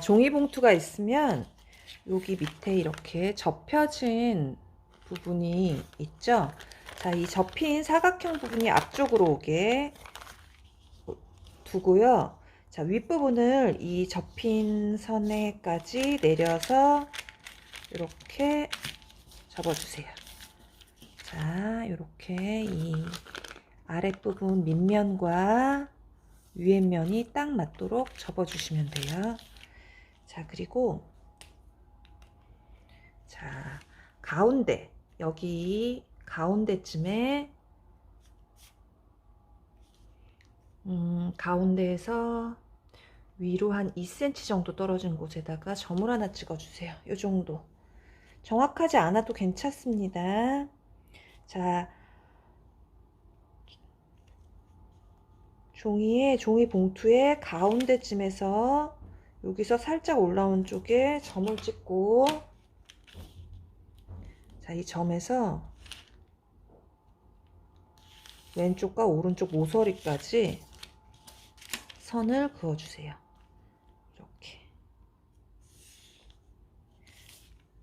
자, 종이봉투가 있으면 여기 밑에 이렇게 접혀진 부분이 있죠? 자, 이 접힌 사각형 부분이 앞쪽으로 오게 두고요. 자, 윗부분을 이 접힌 선에까지 내려서 이렇게 접어주세요. 자, 이렇게 이 아랫부분 밑면과 위에 면이 딱 맞도록 접어주시면 돼요. 자, 그리고 자, 가운데 여기 가운데쯤에 음, 가운데에서 위로 한 2cm 정도 떨어진 곳에다가 점을 하나 찍어주세요. 이 정도. 정확하지 않아도 괜찮습니다. 자, 종이에, 종이 봉투의 가운데쯤에서 여기서 살짝 올라온 쪽에 점을 찍고 자, 이 점에서 왼쪽과 오른쪽 모서리까지 선을 그어주세요. 이렇게.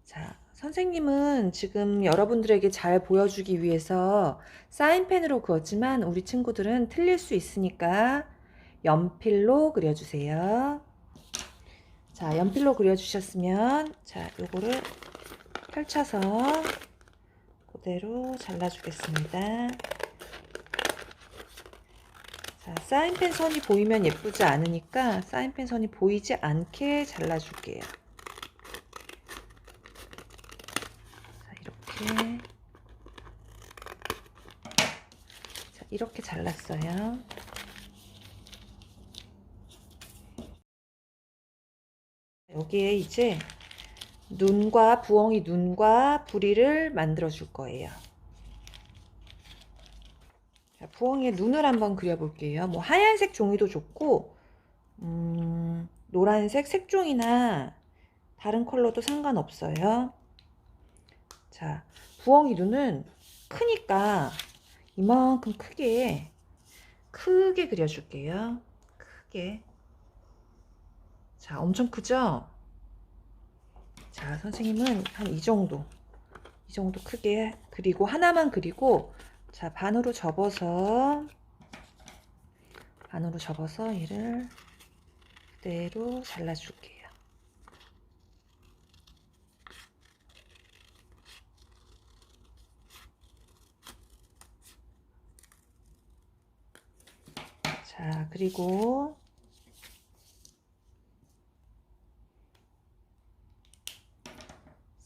자, 선생님은 지금 여러분들에게 잘 보여주기 위해서 사인펜으로 그었지만 우리 친구들은 틀릴 수 있으니까 연필로 그려주세요. 자, 연필로 그려주셨으면 자, 요거를 펼쳐서 그대로 잘라주겠습니다. 자, 사인펜 선이 보이면 예쁘지 않으니까 사인펜 선이 보이지 않게 잘라줄게요. 자, 이렇게. 자, 이렇게 잘랐어요. 여기에 이제 눈과 부엉이 눈과 부리를 만들어 줄 거예요. 자, 부엉이의 눈을 한번 그려볼게요. 뭐 하얀색 종이도 좋고, 음, 노란색 색종이나 다른 컬러도 상관없어요. 자, 부엉이 눈은 크니까 이만큼 크게, 크게 그려줄게요. 크게. 자, 엄청 크죠? 자, 선생님은 한 이 정도. 이 정도 크게 그리고 하나만 그리고 자, 반으로 접어서 반으로 접어서 얘를 그대로 잘라 줄게요. 자, 그리고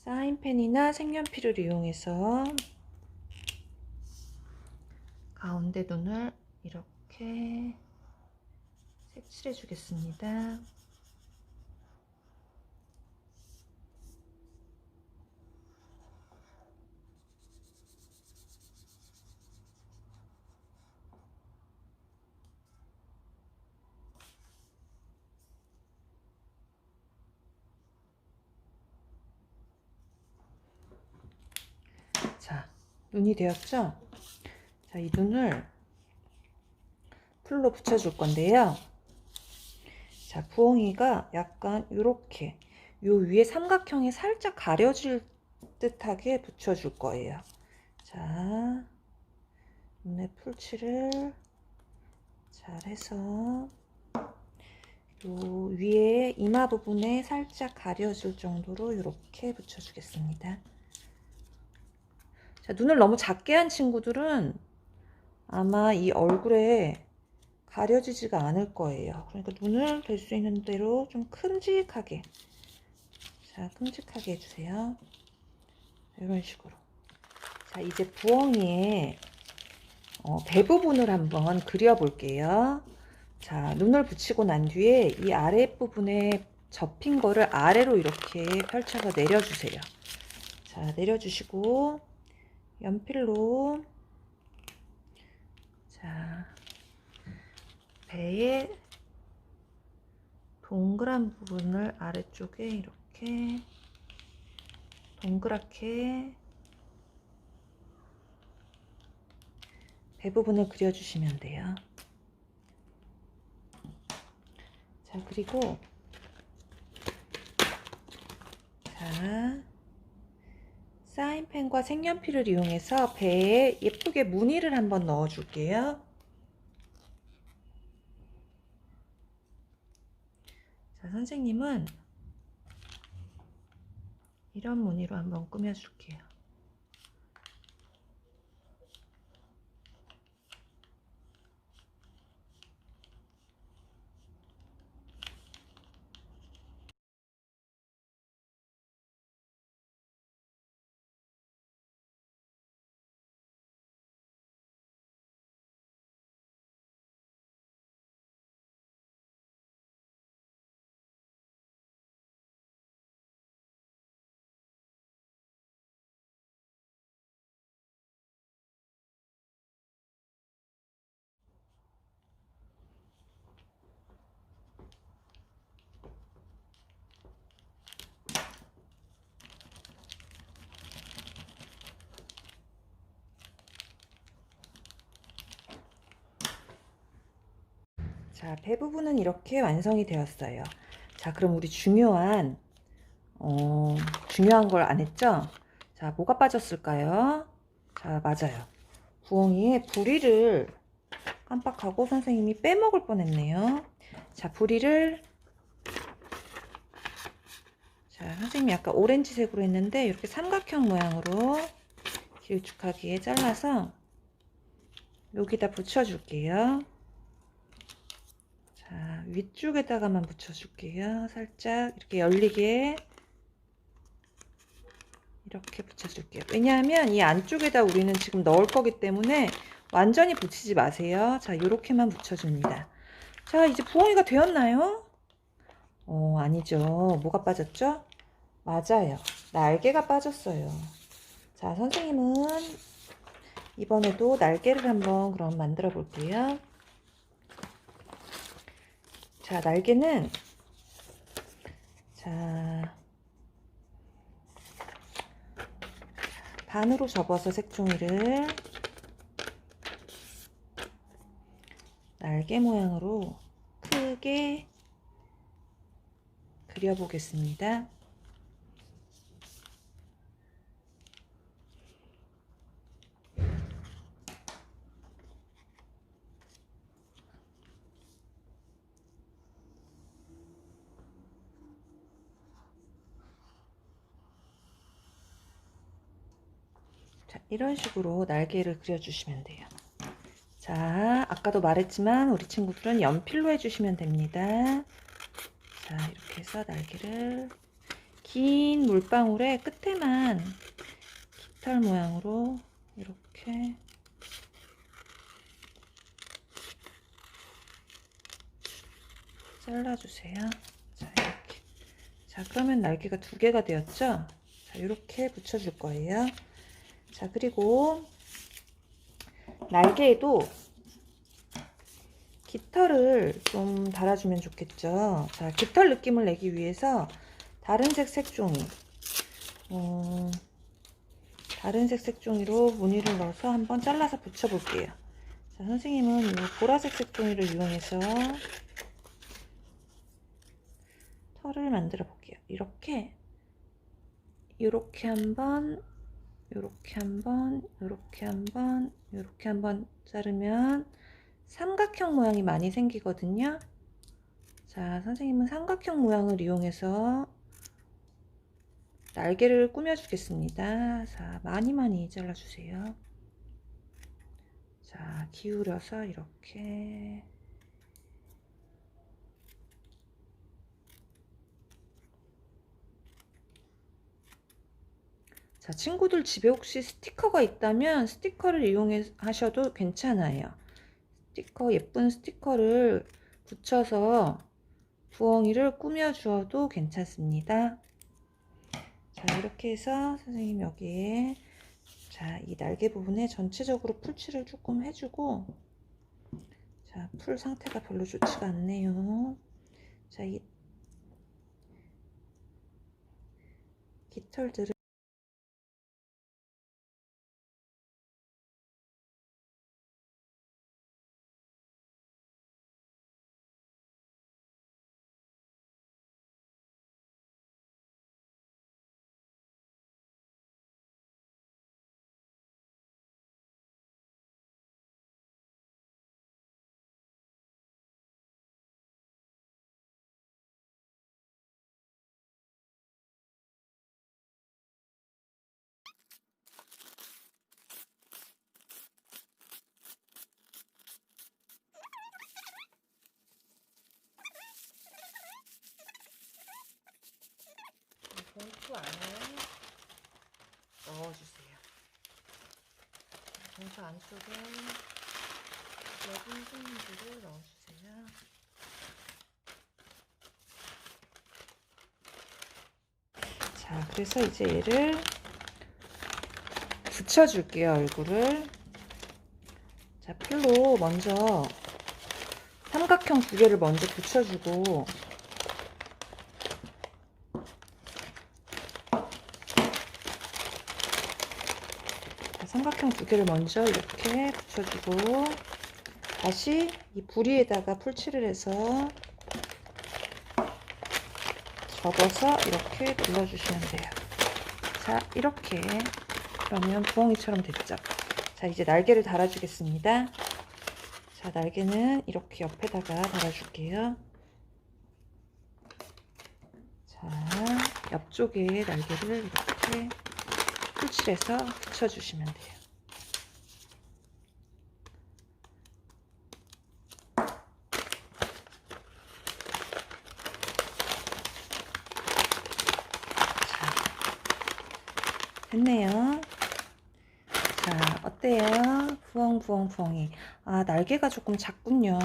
사인 펜이나 색연필을 이용해서 가운데 눈을 이렇게 색칠해 주겠습니다. 자, 눈이 되었죠? 자, 이 눈을 풀로 붙여줄 건데요. 자, 부엉이가 약간 이렇게 요 위에 삼각형이 살짝 가려질 듯하게 붙여줄 거예요. 자, 눈에 풀칠을 잘 해서 요 위에 이마 부분에 살짝 가려질 정도로 이렇게 붙여주겠습니다. 자, 눈을 너무 작게 한 친구들은 아마 이 얼굴에 가려지지가 않을 거예요. 그러니까 눈을 될 수 있는 대로 좀 큼직하게 자 큼직하게 해주세요. 이런 식으로 자 이제 부엉이의 어, 배 부분을 한번 그려볼게요. 자 눈을 붙이고 난 뒤에 이 아랫부분에 접힌 거를 아래로 이렇게 펼쳐서 내려주세요. 자 내려주시고 연필로 자, 배의 동그란 부분을 아래쪽에 이렇게 동그랗게 배 부분을 그려주시면 돼요. 자, 그리고 자, 사인펜과 색연필을 이용해서 배에 예쁘게 무늬를 한번 넣어 줄게요. 자, 선생님은 이런 무늬로 한번 꾸며 줄게요. 자, 배 부분은 이렇게 완성이 되었어요. 자, 그럼 우리 중요한, 어, 중요한 걸 안 했죠? 자, 뭐가 빠졌을까요? 자, 맞아요. 부엉이의 부리를 깜빡하고 선생님이 빼먹을 뻔했네요. 자, 부리를 자, 선생님이 아까 오렌지색으로 했는데 이렇게 삼각형 모양으로 길쭉하게 잘라서 여기다 붙여줄게요. 자, 위쪽에다가만 붙여줄게요. 살짝 이렇게 열리게 이렇게 붙여줄게요. 왜냐하면 이 안쪽에다 우리는 지금 넣을 거기 때문에 완전히 붙이지 마세요. 자, 이렇게만 붙여줍니다. 자, 이제 부엉이가 되었나요? 어, 아니죠. 뭐가 빠졌죠? 맞아요. 날개가 빠졌어요. 자, 선생님은 이번에도 날개를 한번 그럼 만들어 볼게요. 자, 날개는 자 반으로 접어서 색종이를 날개 모양으로 크게 그려보겠습니다. 이런 식으로 날개를 그려주시면 돼요. 자, 아까도 말했지만 우리 친구들은 연필로 해주시면 됩니다. 자, 이렇게 해서 날개를 긴 물방울의 끝에만 깃털 모양으로 이렇게 잘라주세요. 자, 이렇게. 자, 그러면 날개가 두 개가 되었죠? 자, 이렇게 붙여줄 거예요. 자, 그리고 날개에도 깃털을 좀 달아주면 좋겠죠. 자, 깃털 느낌을 내기 위해서 다른 색 색종이, 어, 다른 색 색종이로 무늬를 넣어서 한번 잘라서 붙여볼게요. 자, 선생님은 이 보라색 색종이를 이용해서 털을 만들어 볼게요. 이렇게, 이렇게 한번 요렇게 한번 요렇게 한번 요렇게 한번 자르면 삼각형 모양이 많이 생기거든요. 자 선생님은 삼각형 모양을 이용해서 날개를 꾸며 주겠습니다. 자 많이 많이 잘라 주세요. 자 기울여서 이렇게 자, 친구들 집에 혹시 스티커가 있다면 스티커를 이용하셔도 괜찮아요. 스티커, 예쁜 스티커를 붙여서 부엉이를 꾸며 주어도 괜찮습니다. 자, 이렇게 해서 선생님 여기에 자, 이 날개 부분에 전체적으로 풀칠을 조금 해주고 자, 풀 상태가 별로 좋지가 않네요. 자, 이 깃털들을 봉투 안에 넣어주세요. 봉투 안쪽에 여분 손님들을 넣어주세요. 자, 그래서 이제 얘를 붙여줄게요, 얼굴을. 자, 필로 먼저 삼각형 두 개를 먼저 붙여주고 자, 삼각형 두 개를 먼저 이렇게 붙여주고 다시 이 부리에다가 풀칠을 해서 접어서 이렇게 눌러주시면 돼요. 자, 이렇게 그러면 부엉이처럼 됐죠. 자, 이제 날개를 달아주겠습니다. 자, 날개는 이렇게 옆에다가 달아줄게요. 자, 옆쪽에 날개를 이렇게 풀칠해서 붙여주시면 돼요. 됐네요. 자, 어때요? 부엉, 부엉, 부엉이. 아, 날개가 조금 작군요.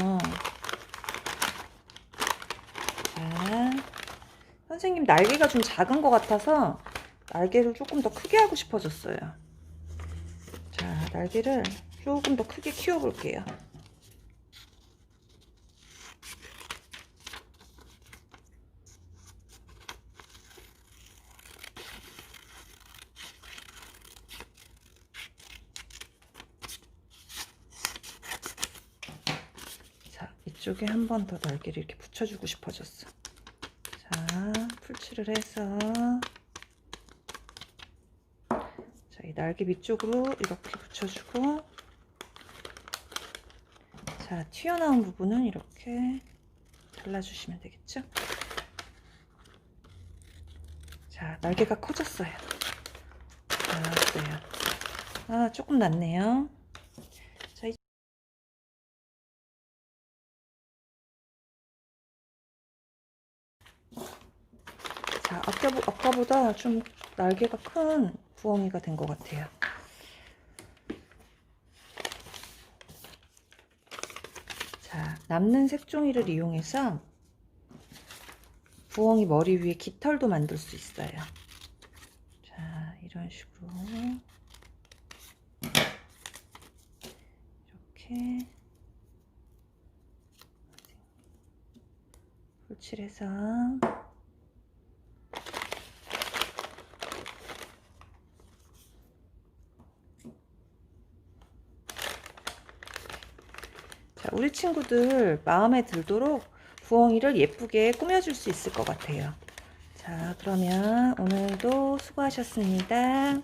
자, 선생님 날개가 좀 작은 것 같아서 날개를 조금 더 크게 하고 싶어졌어요. 자, 날개를 조금 더 크게 키워볼게요. 자, 이쪽에 한 번 더 날개를 이렇게 붙여주고 싶어졌어. 자, 풀칠을 해서 자, 이 날개 밑쪽으로 이렇게 붙여주고 자, 튀어나온 부분은 이렇게 잘라주시면 되겠죠? 자, 날개가 커졌어요. 자, 어때요? 아, 조금 낫네요. 자, 이- 자, 아까, 아까보다 좀 날개가 큰 부엉이가 된 것 같아요. 자, 남는 색종이를 이용해서 부엉이 머리 위에 깃털도 만들 수 있어요. 자, 이런 식으로 이렇게 풀칠해서 자, 우리 친구들 마음에 들도록 부엉이를 예쁘게 꾸며줄 수 있을 것 같아요. 자, 그러면 오늘도 수고하셨습니다.